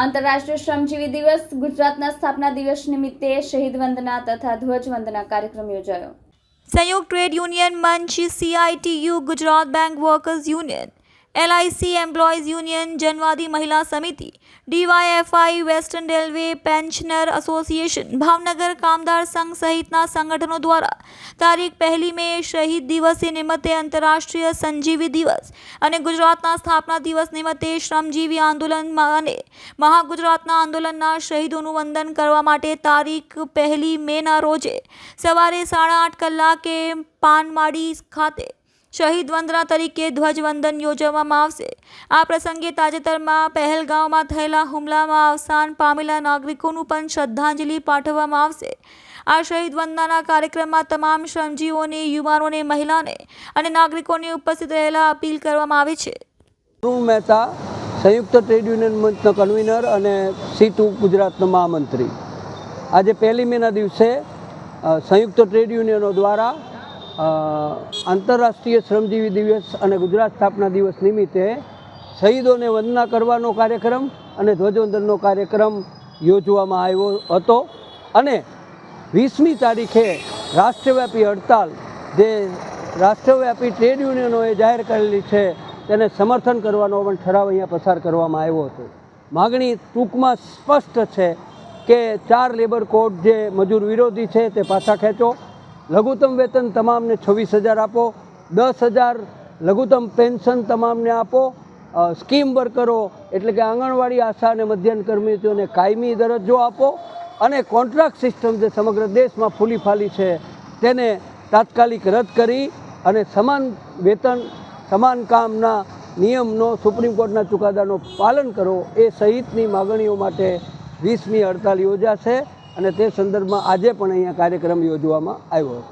આંતરરાષ્ટ્રીય શ્રમજીવી દિવસ ગુજરાતના સ્થાપના દિવસ નિમિત્તે શહીદ વંદના તથા ધ્વજ વંદના કાર્યક્રમ યોજાયો. સંયુક્ત ટ્રેડ યુનિયન, મંચ CITU Gujarat bank workers union. LIC employees union જનવાદી મહિલા સમિતિ DYFI western railway pensioner association Bhavnagar કામદાર સંઘ સહિતના સંગઠનો દ્વારા તારીખ પહેલી મે શહીદ દિવસે નિમિત્તે આંતરરાષ્ટ્રીય સંજીવી દિવસ અને ગુજરાતના સ્થાપના દિવસ નિમિત્તે શ્રમજીવી આંદોલન અને મહાગુજરાતના આંદોલનના શહીદોનું વંદન કરવા માટે તારીખ પહેલી મેના રોજે સવારે સાડા આઠ કલાકે પાનમાડી ખાતે શહીદ વંદના તરીકે ધ્વજવંદન યોજવામાં આવશે. આ પ્રસંગે તાજેતરમાં પહેલગાંવમાં થયેલા હુમલામાં અવસાન પામેલા નાગરિકોનું પણ શ્રદ્ધાંજલિ પાઠવવામાં આવશે. આ શહીદ વંદનાના કાર્યક્રમમાં તમામ શ્રમજીવોને, યુવાનોને, મહિલાને અને નાગરિકોને ઉપસ્થિત રહેલા અપીલ કરવામાં આવી છે. મહેતા, સંયુક્ત ટ્રેડ યુનિયન મંચનો કન્વીનર અને સી ટુ ગુજરાતનો મહામંત્રી. આજે પહેલી મેના દિવસે સંયુક્ત ટ્રેડ યુનિયનો દ્વારા આંતરરાષ્ટ્રીય શ્રમજીવી દિવસ અને ગુજરાત સ્થાપના દિવસ નિમિત્તે શહીદોને વંદના કરવાનો કાર્યક્રમ અને ધ્વજવંદનનો કાર્યક્રમ યોજવામાં આવ્યો હતો. અને વીસમી તારીખે રાષ્ટ્રવ્યાપી હડતાલ, જે રાષ્ટ્રવ્યાપી ટ્રેડ યુનિયનોએ જાહેર કરેલી છે, તેને સમર્થન કરવાનો પણ ઠરાવ અહીંયા પસાર કરવામાં આવ્યો હતો. માગણી ટૂંકમાં સ્પષ્ટ છે કે ચાર લેબર કોડ જે મજૂર વિરોધી છે તે પાછા ખેંચો. લઘુત્તમ વેતન તમામને છવ્વીસ હજાર આપો, દસ હજાર લઘુત્તમ પેન્શન તમામને આપો સ્કીમ વર્કરો એટલે કે આંગણવાડી આશા અને મધ્યાહન કર્મીઓને કાયમી દરજ્જો આપો અને કોન્ટ્રાક્ટ સિસ્ટમ જે સમગ્ર દેશમાં ફૂલી ફાલી છે તેને તાત્કાલિક રદ કરી અને સમાન વેતન, સમાન કામના નિયમનો સુપ્રીમ કોર્ટના ચુકાદાનો પાલન કરો એ સહિતની માગણીઓ માટે વીસમી હડતાલ યોજાશે. અને તે સંદર્ભમાં આજે પણ અહીંયા કાર્યક્રમ યોજવામાં આવ્યો